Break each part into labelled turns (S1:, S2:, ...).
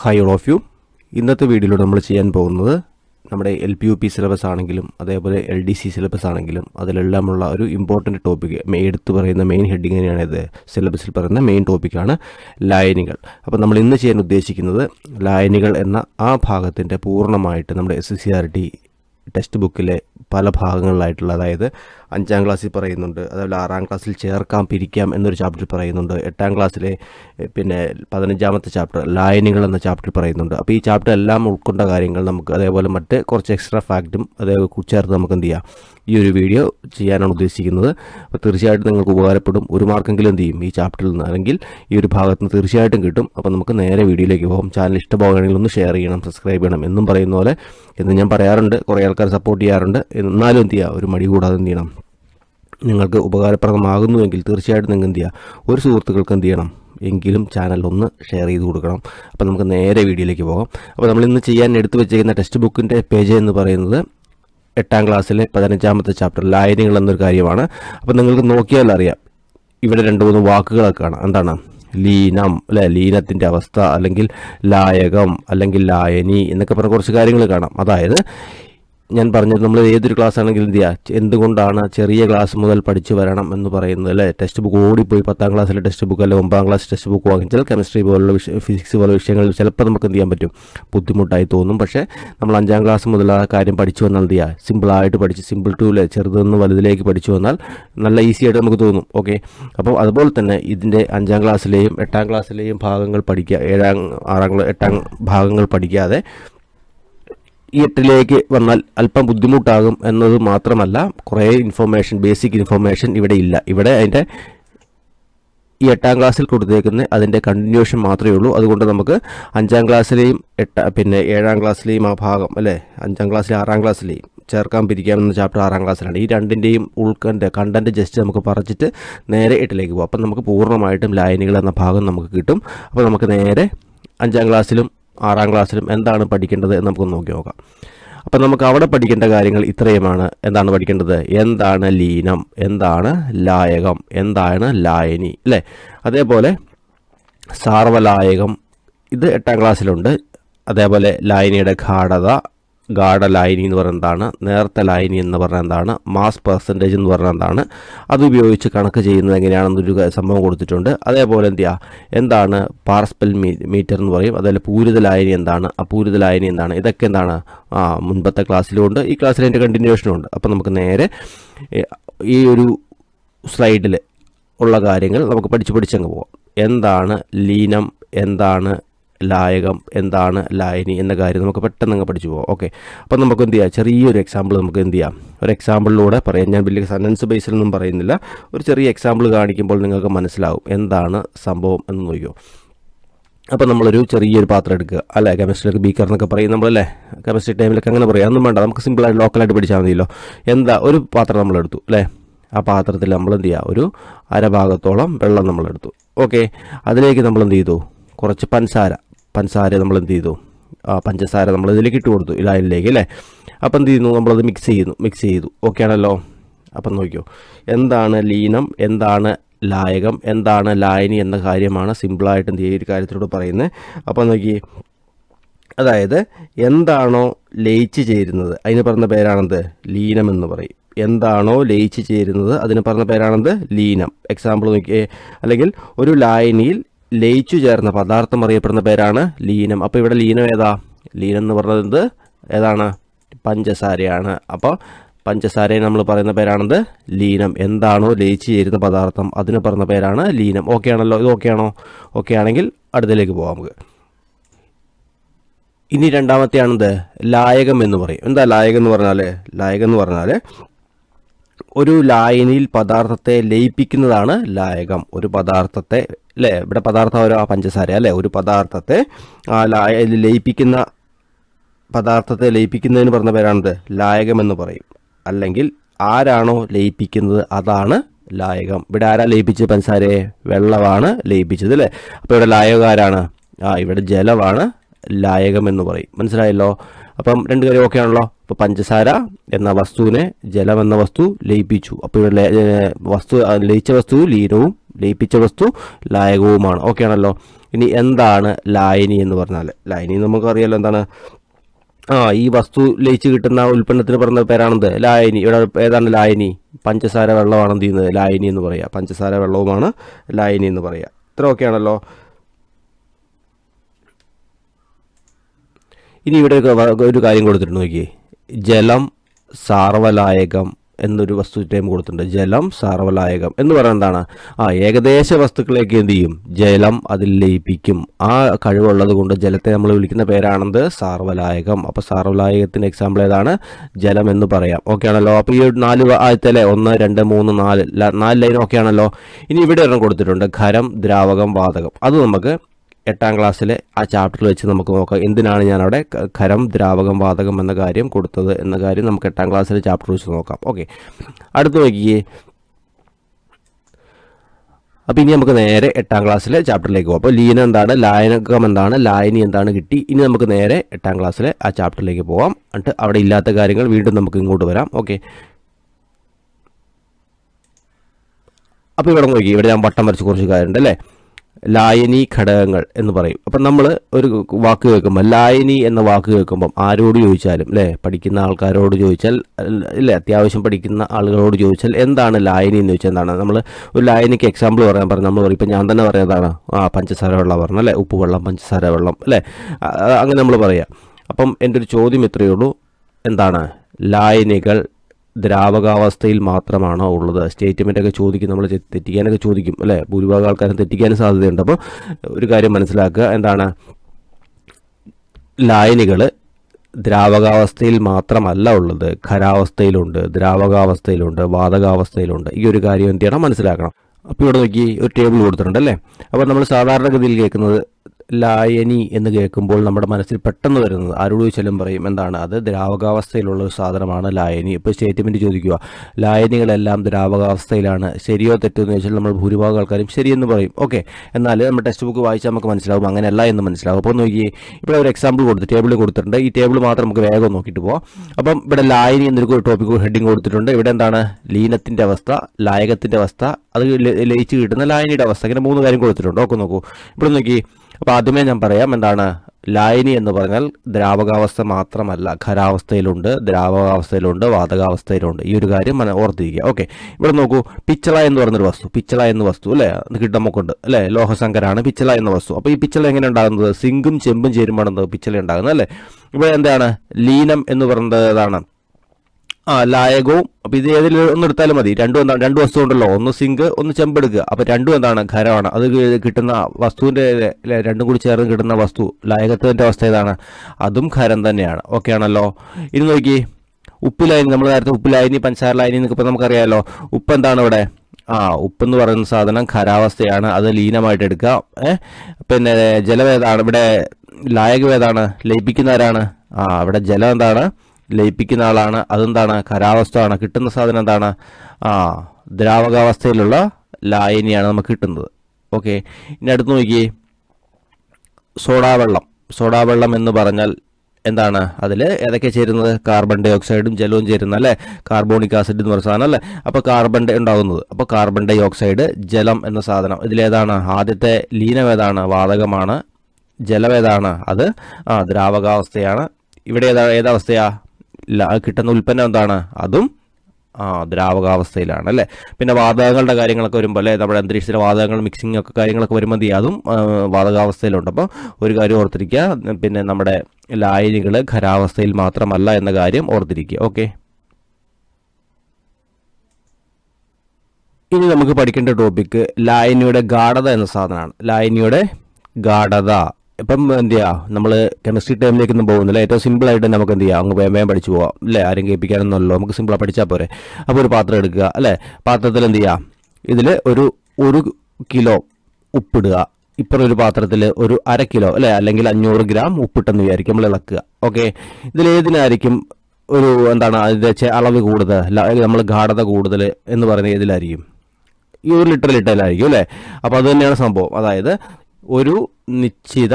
S1: Hi all of U ഇന്നത്തെ വീഡിയോയിൽ നമ്മൾ ചെയ്യാൻ പോകുന്നത് നമ്മുടെ L P U P syllabus ആണെങ്കിലും അതേപോലെ എൽ ഡി സി സിലബസ് ആണെങ്കിലും അതിലെല്ലാമുള്ള ഒരു ഇമ്പോർട്ടന്റ് ടോപ്പിക് എടുത്തു പറയുന്ന മെയിൻ ഹെഡിങ് തന്നെയാണ് ഇത്. സിലബസിൽ പറയുന്ന മെയിൻ ടോപ്പിക്കാണ് ലൈനുകൾ അപ്പോൾ നമ്മൾ ഇന്ന് ചെയ്യാൻ ഉദ്ദേശിക്കുന്നത് ലൈനുകൾ എന്ന ആ ഭാഗത്തിന്റെ പൂർണമായിട്ട് നമ്മുടെ S C R T text ബുക്കിലെ പല ഭാഗങ്ങളിലായിട്ടുള്ള അതായത് അഞ്ചാം ക്ലാസ്സിൽ പറയുന്നുണ്ട്. അതേപോലെ ആറാം ക്ലാസ്സിൽ ചേർക്കാം പിരിക്കാം എന്നൊരു ചാപ്റ്ററിൽ പറയുന്നുണ്ട്. എട്ടാം ക്ലാസ്സിലെ പിന്നെ പതിനഞ്ചാമത്തെ ചാപ്റ്റർ ലായനികൾ എന്ന ചാപ്റ്ററിൽ പറയുന്നുണ്ട്. അപ്പോൾ ഈ ചാപ്റ്റർ എല്ലാം ഉൾക്കൊണ്ട കാര്യങ്ങൾ നമുക്ക് അതേപോലെ മറ്റ് കുറച്ച് എക്സ്ട്രാ ഫാക്റ്റും അതേപോലെ ചേർത്ത് നമുക്ക് എന്ത് ചെയ്യാം? ഈ ഒരു വീഡിയോ ചെയ്യാനാണ് ഉദ്ദേശിക്കുന്നത്. അപ്പോൾ തീർച്ചയായിട്ടും നിങ്ങൾക്ക് ഉപകാരപ്പെടും. ഒരു മാർക്കെങ്കിലും എന്ത് ചെയ്യും ഈ ചാപ്റ്ററിൽ നിന്ന്? അല്ലെങ്കിൽ ഈ ഒരു ഭാഗത്ത് നിന്ന് തീർച്ചയായിട്ടും കിട്ടും. അപ്പോൾ നമുക്ക് നേരെ വീഡിയോയിലേക്ക് പോകും. ചാനൽ ഇഷ്ടമാവുകയാണെങ്കിൽ ഒന്ന് ഷെയർ ചെയ്യണം സബ്സ്ക്രൈബ് ചെയ്യണം എന്നും പറയുന്ന പോലെ എന്ന് ഞാൻ പറയാറുണ്ട്. കുറേ ആൾക്കാർ സപ്പോർട്ട് ചെയ്യാറുണ്ട്. എന്നാലും എന്ത് ചെയ്യുക ഒരു മടി കൂടാതെ എന്ത് ചെയ്യണം? നിങ്ങൾക്ക് ഉപകാരപ്രദമാകുന്നുവെങ്കിൽ തീർച്ചയായിട്ടും നിങ്ങൾ എന്ത് ചെയ്യുക ഒരു സുഹൃത്തുക്കൾക്ക് എന്ത് ചെയ്യണം? എങ്കിലും ചാനൽ ഒന്ന് ഷെയർ ചെയ്ത് കൊടുക്കണം. അപ്പോൾ നമുക്ക് നേരെ വീഡിയോയിലേക്ക് പോകാം. അപ്പോൾ നമ്മൾ ഇന്ന് ചെയ്യാൻ എടുത്തു വെച്ചിരിക്കുന്ന ടെക്സ്റ്റ് ബുക്കിന്റെ പേജ് എന്ന് പറയുന്നത് എട്ടാം ക്ലാസ്സിലെ പതിനഞ്ചാമത്തെ ചാപ്റ്റർ ലായനികൾ എന്നൊരു കാര്യമാണ്. അപ്പോൾ നിങ്ങൾക്ക് നോക്കിയാൽ അറിയാം. ഇവിടെ രണ്ട് മൂന്ന് വാക്കുകളൊക്കെ കാണാം. എന്താണ്? ലീനം അല്ലെ? ലീനത്തിന്റെ അവസ്ഥ അല്ലെങ്കിൽ ലായകം അല്ലെങ്കിൽ ലായനി എന്നൊക്കെ പറഞ്ഞ കുറച്ച് കാര്യങ്ങൾ കാണാം. അതായത് ഞാൻ പറഞ്ഞത് നമ്മൾ ഏതൊരു ക്ലാസ് ആണെങ്കിലും എന്ത് ചെയ്യുക എന്തുകൊണ്ടാണ് ചെറിയ ക്ലാസ് മുതൽ പഠിച്ചു വരണം എന്ന് പറയുന്നത് അല്ലേ? ടെക്സ്റ്റ് ബുക്ക് ഓടിപ്പോയി പത്താം ക്ലാസ്സിലെ ടെക്സ്റ്റ് ബുക്ക് അല്ലെങ്കിൽ ഒമ്പതാം ക്ലാസ് ടെക്സ്റ്റ് ബുക്ക് വാങ്ങിച്ചാൽ കെമിസ്ട്രി പോലുള്ള വിഷയ ഫിസിക്സ് പോലുള്ള വിഷയങ്ങൾ ചിലപ്പോൾ നമുക്ക് എന്ത് ചെയ്യാൻ പറ്റും? ബുദ്ധിമുട്ടായി തോന്നും. പക്ഷേ നമ്മൾ അഞ്ചാം ക്ലാസ് മുതൽ ആ കാര്യം പഠിച്ചു വന്നാൽ എന്ത് ചെയ്യുക സിമ്പിളായിട്ട് പഠിച്ച് സിമ്പിൾ ടൂൽ ചെറുതെന്ന് വലുതിലേക്ക് പഠിച്ചു വന്നാൽ നല്ല ഈസി ആയിട്ട് നമുക്ക് തോന്നും. ഓക്കെ അപ്പോൾ അതുപോലെ തന്നെ ഇതിന്റെ അഞ്ചാം ക്ലാസ്സിലെയും എട്ടാം ക്ലാസ്സിലെയും ഭാഗങ്ങൾ പഠിക്കുക ഏഴാം ആറാം എട്ടാം ഭാഗങ്ങൾ പഠിക്കാതെ എട്ടിലേക്ക് വന്നാൽ അല്പം ബുദ്ധിമുട്ടാകും എന്നത് മാത്രമല്ല കുറേ ഇൻഫർമേഷൻ ബേസിക് ഇൻഫർമേഷൻ ഇവിടെ ഇല്ല. ഇവിടെ അതിന്റെ ഈ എട്ടാം ക്ലാസ്സിൽ കൊടുത്തേക്കുന്ന അതിന്റെ കണ്ടിന്യൂഷൻ മാത്രമേ ഉള്ളൂ. അതുകൊണ്ട് നമുക്ക് അഞ്ചാം ക്ലാസ്സിലെയും എട്ട പിന്നെ ഏഴാം ക്ലാസ്സിലെയും ആ ഭാഗം അല്ലേ? അഞ്ചാം ക്ലാസ്സിലെ ആറാം ക്ലാസ്സിലെയും ചേർക്കാൻ പിരിക്കാമെന്ന ചാപ്റ്റർ ആറാം ക്ലാസ്സിലാണ്. ഈ രണ്ടിന്റെയും ഉൾക്കണ്ട കണ്ടന്റ് ജസ്റ്റ് നമുക്ക് പറിച്ചിട്ട് നേരെ എട്ടിലേക്ക് പോകും അപ്പം നമുക്ക് പൂർണമായിട്ടും ലൈനുകൾ എന്ന ഭാഗം നമുക്ക് കിട്ടും. അപ്പോൾ നമുക്ക് നേരെ അഞ്ചാം ക്ലാസ്സിലും ആറാം ക്ലാസ്സിലും എന്താണ് പഠിക്കേണ്ടത് എന്ന് നമുക്ക് നോക്കി നോക്കാം. അപ്പം നമുക്ക് അവിടെ പഠിക്കേണ്ട കാര്യങ്ങൾ ഇത്രയുമാണ്. എന്താണ് പഠിക്കേണ്ടത്? എന്താണ് ലീനം? എന്താണ് ലായകം? എന്താണ് ലായനി? അല്ലേ? അതേപോലെ സാർവലായകം. ഇത് എട്ടാം ക്ലാസ്സിലുണ്ട്. അതേപോലെ ലായനിയുടെ ഗാഠത ഗാഠലായനി എന്ന് പറയുന്നത് എന്താണ്? നേർത്ത ലായനി എന്ന് പറഞ്ഞാൽ എന്താണ്? മാസ് പെർസെന്റേജ് എന്ന് പറഞ്ഞാൽ എന്താണ്? അത് ഉപയോഗിച്ച് കണക്ക് ചെയ്യുന്നത് എങ്ങനെയാണെന്നൊരു സംഭവം കൊടുത്തിട്ടുണ്ട്. അതേപോലെ എന്ത് എന്താണ് പാർസ്പെൽ മീറ്റർ എന്ന് പറയും. അതേപോലെ പൂരിത ലായനി എന്താണ്? അപൂരിത ലായനി എന്താണ്? ഇതൊക്കെ എന്താണ്? ആ മുൻപത്തെ ക്ലാസ്സിലുണ്ട് ഈ ക്ലാസ്സിൽ അതിന്റെ കണ്ടിന്യൂഷനും ഉണ്ട്. അപ്പോൾ നമുക്ക് നേരെ ഈ ഒരു സ്ലൈഡിൽ ഉള്ള കാര്യങ്ങൾ നമുക്ക് പഠിച്ച് പഠിച്ചങ്ങ് പോവാം. എന്താണ് ലീനം? എന്താണ് ലായകം എന്താണ് ലായനി എന്ന കാര്യം നമുക്ക് പെട്ടെന്ന് അങ്ങ് പഠിച്ചു പോകാം ഓക്കെ അപ്പം നമുക്ക് എന്ത് ചെയ്യാം? ചെറിയൊരു എക്സാമ്പിൾ നമുക്ക് എന്ത് ചെയ്യാം? ഒരു എക്സാമ്പിളിലൂടെ പറയാം. ഞാൻ വലിയ സെന്റൻസ് ബേസിലൊന്നും പറയുന്നില്ല. ഒരു ചെറിയ എക്സാമ്പിൾ കാണിക്കുമ്പോൾ നിങ്ങൾക്ക് മനസ്സിലാവും എന്താണ് സംഭവം എന്ന് നോക്കിയോ അപ്പോൾ നമ്മളൊരു ചെറിയൊരു പാത്രം എടുക്കുക. അല്ലേ? കെമിസ്ട്രിയിലൊക്കെ ബീക്കർ എന്നൊക്കെ പറയും നമ്മളല്ലേ? കെമിസ്ട്രി ടൈമിലൊക്കെ അങ്ങനെ പറയാം. ഒന്നും വേണ്ട. നമുക്ക് സിമ്പിളായിട്ട് ലോക്കലായിട്ട് പഠിച്ചാൽ മതിയല്ലോ. എന്താ? ഒരു പാത്രം നമ്മളെടുത്തു. അല്ലേ? ആ പാത്രത്തിൽ നമ്മൾ എന്ത് ചെയ്യുക? ഒരു അരഭാഗത്തോളം വെള്ളം നമ്മളെടുത്തു. ഓക്കെ അതിലേക്ക് നമ്മൾ എന്ത് ചെയ്തു? കുറച്ച് പഞ്ചസാര. പഞ്ചസാര നമ്മൾ എന്ത് ചെയ്തു ആ പഞ്ചസാര നമ്മൾ ഇതിലേക്ക് ഇട്ട് കൊടുത്തു ഇലായിലേക്ക് അല്ലേ? അപ്പം എന്ത് ചെയ്യുന്നു നമ്മളത് മിക്സ് ചെയ്യുന്നു മിക്സ് ചെയ്തു. ഓക്കെ ആണല്ലോ? അപ്പം നോക്കിയോ എന്താണ് ലീനം? എന്താണ് ലായകം? എന്താണ് ലായനി എന്ന കാര്യമാണ് സിമ്പിളായിട്ട് എന്ത് ഈ ഒരു കാര്യത്തിലൂടെ പറയുന്നത് അപ്പം നോക്കി അതായത് എന്താണോ ലയിച്ച് ചേരുന്നത്? അതിന് പറഞ്ഞ പേരാണെന്ത്? ലീനം എന്ന് പറയും. എന്താണോ ലയിച്ച് ചേരുന്നത്? അതിന് പറഞ്ഞ പേരാണെന്ത്? ലീനം. എക്സാമ്പിൾ നോക്കിയേ. അല്ലെങ്കിൽ ഒരു ലായനിയിൽ ലയിച്ചു ചേർന്ന പദാർത്ഥം അറിയപ്പെടുന്ന പേരാണ് ലീനം. അപ്പോൾ ഇവിടെ ലീനം ഏതാ? ലീനം എന്ന് പറയുന്നത് ഏതാണ്? പഞ്ചസാരയാണ്. അപ്പോൾ പഞ്ചസാരയെ നമ്മൾ പറയുന്ന പേരാണത് ലീനം. എന്താണോ ലയിച്ച് ചേരുന്ന പദാർത്ഥം അതിന് പറയുന്ന പേരാണ് ലീനം. ഓക്കെ ആണല്ലോ? ഇത് ഓക്കെ ആണോ? ഓക്കെ ആണെങ്കിൽ അടുത്തതിലേക്ക് പോകാം നമുക്ക്. ഇനി രണ്ടാമത്തെയാണെന്ത്? ലായകം എന്ന് പറയും. എന്താ ലായകം എന്ന് പറഞ്ഞാൽ ലായകം എന്ന് പറഞ്ഞാൽ ഒരു ലായനിയിൽ പദാർത്ഥത്തെ ലയിപ്പിക്കുന്നതാണ് ലായകം. ഒരു പദാർത്ഥത്തെ അല്ലേ ഇവിടെ പദാർത്ഥം ഒരു പഞ്ചസാര അല്ലേ? ഒരു പദാർത്ഥത്തെ ലയിപ്പിക്കുന്ന പദാർത്ഥത്തെ ലയിപ്പിക്കുന്നതിന് പറഞ്ഞ പേരാണിത്. ലായകമെന്ന് പറയും. അല്ലെങ്കിൽ ആരാണോ ലയിപ്പിക്കുന്നത് അതാണ് ലായകം. ഇവിടെ ആരാ ലയിപ്പിച്ചത് പഞ്ചസാരയെ? വെള്ളമാണ് ലയിപ്പിച്ചത് അല്ലേ അപ്പോൾ ഇവിടെ ലായകം ആരാണ് ആ ഇവിടെ ജലമാണ് ലായകം എന്ന് പറയും. മനസ്സിലായല്ലോ? അപ്പം രണ്ട് കാര്യം ഓക്കെ ആണല്ലോ. അപ്പോൾ പഞ്ചസാര എന്ന വസ്തുവിനെ ജലം എന്ന വസ്തു ലയിപ്പിച്ചു. അപ്പോൾ ഇവിടെ വസ്തു ലയിച്ച വസ്തു ലീനവും ലയിപ്പിച്ച വസ്തു ലായകവുമാണ്. ഓക്കെ ആണല്ലോ? ഇനി എന്താണ് ലായനി എന്ന് പറഞ്ഞാൽ? ലായനി നമുക്കറിയാലോ എന്താണ്? ആ ഈ വസ്തു ലയിച്ച് കിട്ടുന്ന ഉൽപ്പന്നത്തിന് പറഞ്ഞ പേരാണെന്ത്? ലായനി. ഇവിടെ ഏതാണ് ലായനി? പഞ്ചസാര വെള്ളമാണ് എന്ത് ചെയ്യുന്നത്? ലായനി എന്ന് പറയുക. പഞ്ചസാര വെള്ളവുമാണ് ലായനി എന്ന് പറയുക. ഇത്ര ഓക്കെയാണല്ലോ ഇനി ഇവിടെ ഒരു കാര്യം കൊടുത്തിട്ടുണ്ട് നോക്കിയേ. ജലം സാർവലായകം എന്നൊരു വസ്തു ടൈം കൊടുത്തിട്ടുണ്ട്. ജലം സാർവലായകം എന്ന് പറയുന്നത് എന്താണ്? ആ ഏകദേശ വസ്തുക്കളേക്ക് എന്ത് ചെയ്യും? ജലം അതിൽ ലയിപ്പിക്കും. ആ കഴിവുള്ളത് കൊണ്ട് ജലത്തെ നമ്മൾ വിളിക്കുന്ന പേരാണെന്ത് സാർവലായകം. അപ്പോൾ സാർവലായകത്തിന്റെ എക്സാമ്പിൾ ഏതാണ്? ജലം എന്ന് പറയാം. ഓക്കെ ആണല്ലോ. അപ്പോൾ ഈ നാല് ആദ്യത്തെ ഒന്ന് രണ്ട് മൂന്ന് നാല് നാല് ലൈൻ ഓക്കെ ആണല്ലോ. ഇനി ഇവിടെ ഒരെണ്ണം കൊടുത്തിട്ടുണ്ട്. ഖരം ദ്രാവകം വാതകം. അത് നമുക്ക് എട്ടാം ക്ലാസ്സിലെ ആ ചാപ്റ്ററിൽ വെച്ച് നമുക്ക് നോക്കാം. എന്തിനാണ് ഞാൻ അവിടെ ഖരം ദ്രാവകം വാതകം എന്ന കാര്യം കൊടുത്തത് എന്ന കാര്യം നമുക്ക് എട്ടാം ക്ലാസ്സിലെ ചാപ്റ്റർ വെച്ച് നോക്കാം. ഓക്കെ അടുത്ത് നോക്കിയേ. അപ്പോൾ ഇനി നമുക്ക് നേരെ എട്ടാം ക്ലാസ്സിലെ ചാപ്റ്ററിലേക്ക് പോകാം അപ്പോൾ ലീന എന്താണ്? ലായനകം എന്താണ്? ലായനി എന്താണ് കിട്ടി? ഇനി നമുക്ക് നേരെ എട്ടാം ക്ലാസ്സിലെ ആ ചാപ്റ്ററിലേക്ക് പോകാം എന്നിട്ട് അവിടെ ഇല്ലാത്ത കാര്യങ്ങൾ വീണ്ടും നമുക്ക് ഇങ്ങോട്ട് വരാം. ഓക്കെ അപ്പോൾ ഇവിടെ നോക്കി. ഇവിടെ ഞാൻ വട്ടം വരച്ച് കുറച്ച് കാര്യമുണ്ട് അല്ലേ? ലായനി ഘടകങ്ങൾ എന്ന് പറയും. അപ്പം നമ്മൾ ഒരു വാക്ക് കേൾക്കുമ്പോൾ ലായനി എന്ന വാക്ക് കേൾക്കുമ്പം ആരോട് ചോദിച്ചാലും അല്ലേ പഠിക്കുന്ന ആൾക്കാരോട് ചോദിച്ചാൽ ഇല്ലേ? അത്യാവശ്യം പഠിക്കുന്ന ആളുകളോട് ചോദിച്ചാൽ എന്താണ് ലായനി എന്ന് ചോദിച്ചാൽ എന്താണ്? നമ്മൾ ഒരു ലായനിക്ക് എക്സാമ്പിൾ പറയാൻ പറഞ്ഞു. നമ്മൾ പറയും ഇപ്പം ഞാൻ തന്നെ പറയുന്നതാണ് ആ പഞ്ചസാര വെള്ളം പറഞ്ഞു അല്ലേ ഉപ്പ് വെള്ളം പഞ്ചസാര വെള്ളം അല്ലേ അങ്ങനെ നമ്മൾ പറയാം. അപ്പം എന്റെ ഒരു ചോദ്യം ഇത്രയേ ഉള്ളൂ. എന്താണ്? ലായനികൾ ദ്രാവകാവസ്ഥയിൽ മാത്രമാണോ ഉള്ളത്? സ്റ്റേറ്റ്മെന്റ് ഒക്കെ ചോദിക്കും നമ്മൾ തെറ്റിക്കാനൊക്കെ ചോദിക്കും അല്ലേ? ഭൂരിഭാഗം ആൾക്കാരും തെറ്റിക്കാനും സാധ്യതയുണ്ട്. അപ്പോൾ ഒരു കാര്യം മനസ്സിലാക്കുക എന്താണ്? ലായനികൾ ദ്രാവകാവസ്ഥയിൽ മാത്രമല്ല ഉള്ളത് ഖരാവസ്ഥയിലുണ്ട് ദ്രാവകാവസ്ഥയിലുണ്ട് വാതകാവസ്ഥയിലുണ്ട്. ഈ ഒരു കാര്യം എന്ത് ചെയ്യണം? മനസ്സിലാക്കണം. അപ്പോൾ ഇവിടെ നോക്കി ഒരു ടേബിൾ കൊടുത്തിട്ടുണ്ട് അല്ലേ? അപ്പോൾ നമ്മൾ സാധാരണഗതിയിൽ കേൾക്കുന്നത് ലായനി എന്ന് കേൾക്കുമ്പോൾ നമ്മുടെ മനസ്സിൽ പെട്ടെന്ന് വരുന്നത് ആരോട് ചോദിച്ചാലും പറയും എന്താണ് അത്? ദ്രാവകാവസ്ഥയിലുള്ള ഒരു സാധനമാണ് ലായനി. ഇപ്പോൾ സ്റ്റേറ്റ്മെന്റ് ചോദിക്കുക ലായനികളെല്ലാം ദ്രാവകാവസ്ഥയിലാണ്. ശരിയോ തെറ്റോ എന്ന് ചോദിച്ചാൽ നമ്മൾ ഭൂരിഭാഗം ആൾക്കാരും ശരിയെന്ന് പറയും. ഓക്കെ എന്നാൽ നമ്മൾ ടെക്സ്റ്റ് ബുക്ക് വായിച്ചാൽ നമുക്ക് മനസ്സിലാവും അങ്ങനെയല്ല എന്ന് മനസ്സിലാവും. അപ്പോൾ നോക്കി ഇവിടെ ഒരു എക്സാമ്പിൾ കൊടുത്ത് ടേബിൾ കൊടുത്തിട്ടുണ്ട്. ഈ ടേബിൾ മാത്രം നമുക്ക് വേഗം നോക്കിയിട്ട് പോവാം. അപ്പം ഇവിടെ ലായനി എന്നൊരു ടോപ്പിക് ഹെഡിങ് കൊടുത്തിട്ടുണ്ട്. ഇവിടെ എന്താണ്? ലീനത്തിന്റെ അവസ്ഥ ലായകത്തിന്റെ അവസ്ഥ അത് ലയിച്ച് കിട്ടുന്ന ലായനിയുടെ അവസ്ഥ. ഇങ്ങനെ മൂന്ന് കാര്യം കൊടുത്തിട്ടുണ്ട്. ഓക്കെ നോക്കൂ. ഇവിടെ നോക്കി അപ്പോൾ ആദ്യമേ ഞാൻ പറയാം എന്താണ് ലായനി എന്ന് പറഞ്ഞാൽ ദ്രാവകാവസ്ഥ മാത്രമല്ല ഖരാവസ്ഥയിലുണ്ട് ദ്രാവകാവസ്ഥയിലുണ്ട് വാതകാവസ്ഥയിലുണ്ട്. ഈ ഒരു കാര്യം മന ഓർത്തിരിക്കുക. ഓക്കെ. ഇവിടെ നോക്കൂ പിച്ചള എന്ന് പറഞ്ഞൊരു വസ്തു പിച്ചള എന്ന വസ്തു അല്ലേ? അത് നമുക്കുണ്ട് അല്ലേ? ലോഹസങ്കരാണ് പിച്ചള എന്ന വസ്തു. അപ്പോൾ ഈ പിച്ചള എങ്ങനെ ഉണ്ടാകുന്നത്? സിങ്കും ചെമ്പും ചേരുമ്പോഴാണ് പിച്ചള ഉണ്ടാകുന്നത് അല്ലേ? ഇവിടെ എന്താണ്? ലീനം എന്ന് പറയുന്നത് ആ ലായകവും. അപ്പോൾ ഇത് ഏതിൽ ഒന്ന് എടുത്താലും മതി. രണ്ടും എന്താണ് രണ്ട് വസ്തു ഉണ്ടല്ലോ ഒന്ന് സിങ്ക് ഒന്ന് ചെമ്പെടുക്കുക അപ്പോൾ രണ്ടും എന്താണ് ഖരമാണ്. അത് കിട്ടുന്ന വസ്തുവിന്റെ രണ്ടും കൂടി ചേർന്ന് കിട്ടുന്ന വസ്തു ലായകത്തിന്റെ അവസ്ഥ ഏതാണ്? അതും ഖരം തന്നെയാണ്. ഓക്കെ ആണല്ലോ? ഇനി നോക്കി ഉപ്പിലായനി നമ്മൾ നേരത്തെ ഉപ്പിലായനി പഞ്ചസാര ലായനി എന്നൊക്കെ ഇപ്പോൾ നമുക്കറിയാമല്ലോ ഉപ്പ് എന്താണ് ഇവിടെ? ആ ഉപ്പ് എന്ന് പറയുന്ന സാധനം ഖരാവസ്ഥയാണ്. അത് ലീനമായിട്ട് എടുക്കുക. പിന്നെ ജലവേദാണ് ഇവിടെ ലായകം ഏതാണ്? ലയിപ്പിക്കുന്ന ആ ഇവിടെ ജലം എന്താണ്? ലയിപ്പിക്കുന്ന ആളാണ്. അതെന്താണ്? ഖരാവസ്ഥയാണ് കിട്ടുന്ന സാധനം എന്താണ്? ആ ദ്രാവകാവസ്ഥയിലുള്ള ലായനിയാണ് നമുക്ക് കിട്ടുന്നത്. ഓക്കെ. ഇനി അടുത്ത് നോക്കിയേ. സോഡാവെള്ളം. സോഡാവെള്ളം എന്ന് പറഞ്ഞാൽ എന്താണ്? അതിൽ ഏതൊക്കെ ചേരുന്നത്? കാർബൺ ഡൈ ഓക്സൈഡും ജലവും ചേരുന്ന അല്ലേ? കാർബോണിക് ആസിഡ് എന്ന് പറയുന്ന സാധനം അല്ലേ? അപ്പോൾ കാർബൺ ഡൈ ഉണ്ടാകുന്നത്. അപ്പോൾ കാർബൺ ഡൈ ഓക്സൈഡ് ജലം എന്ന സാധനം. ഇതിലേതാണ് ആദ്യത്തെ ലീനം ഏതാണ്? വാതകമാണ്. ജലം ഏതാണ്? അത് ആ ദ്രാവകാവസ്ഥയാണ്. ഇവിടെ ഏതാ ഏതവസ്ഥയാ ല- കിട്ടുന്ന ഉൽപ്പന്നം എന്താണ്? അതും ആ ദ്രാവകാവസ്ഥയിലാണ് അല്ലേ? പിന്നെ വാതകങ്ങളുടെ കാര്യങ്ങളൊക്കെ വരുമ്പോൾ അല്ലേ? നമ്മുടെ അന്തരീക്ഷത്തിലെ വാതകങ്ങൾ മിക്സിംഗ് ഒക്കെ കാര്യങ്ങളൊക്കെ വരുമ്പോൾ? അതും വാതകാവസ്ഥയിലുണ്ട്. അപ്പോൾ ഒരു കാര്യം ഓർത്തിരിക്കുക പിന്നെ നമ്മുടെ ലായനികൾ ഖരാവസ്ഥയിൽ മാത്രമല്ല എന്ന കാര്യം ഓർത്തിരിക്കുക ഓക്കെ? ഇനി നമുക്ക് പഠിക്കേണ്ട ടോപ്പിക്ക് ലായനിയുടെ ഗാഠത എന്ന സാധനമാണ്. ലായനിയുടെ ഗാഠത ഇപ്പം എന്ത് ചെയ്യാ? നമ്മൾ കെമിസ്ട്രി ടൈമിലേക്കൊന്നും പോകുന്നില്ല. ഏറ്റവും സിമ്പിളായിട്ട് നമുക്ക് എന്ത് ചെയ്യാം? അങ്ങ് വേം വേം പഠിച്ചു പോവാം. അല്ലേ? ആരും കേൾപ്പിക്കാനൊന്നുമല്ലോ നമുക്ക് സിമ്പിളായി പഠിച്ചാൽ പോരെ. അപ്പോൾ ഒരു പാത്രം എടുക്കുക. അല്ലേ? പാത്രത്തിൽ എന്ത് ചെയ്യാം? ഇതിൽ ഒരു ഒരു കിലോ ഉപ്പിടുക. ഇപ്പുറം ഒരു പാത്രത്തിൽ ഒരു അര കിലോ അല്ലേ? അല്ലെങ്കിൽ അഞ്ഞൂറ് ഗ്രാം ഉപ്പിട്ടെന്ന് വിചാരിക്കും. നമ്മൾ ഇളക്കുക. ഓക്കെ? ഇതിലേതിനായിരിക്കും ഒരു എന്താണ് അതിന്റെ അളവ് കൂടുതൽ? നമ്മൾ ഗാഠത കൂടുതൽ എന്ന് പറയുന്നത് ഏതിലായിരിക്കും? ഈ ഒരു ലിറ്റർ ലിറ്ററിലായിരിക്കും അല്ലേ? അപ്പോൾ അത് തന്നെയാണ് സംഭവം. അതായത് ഒരു നിശ്ചിത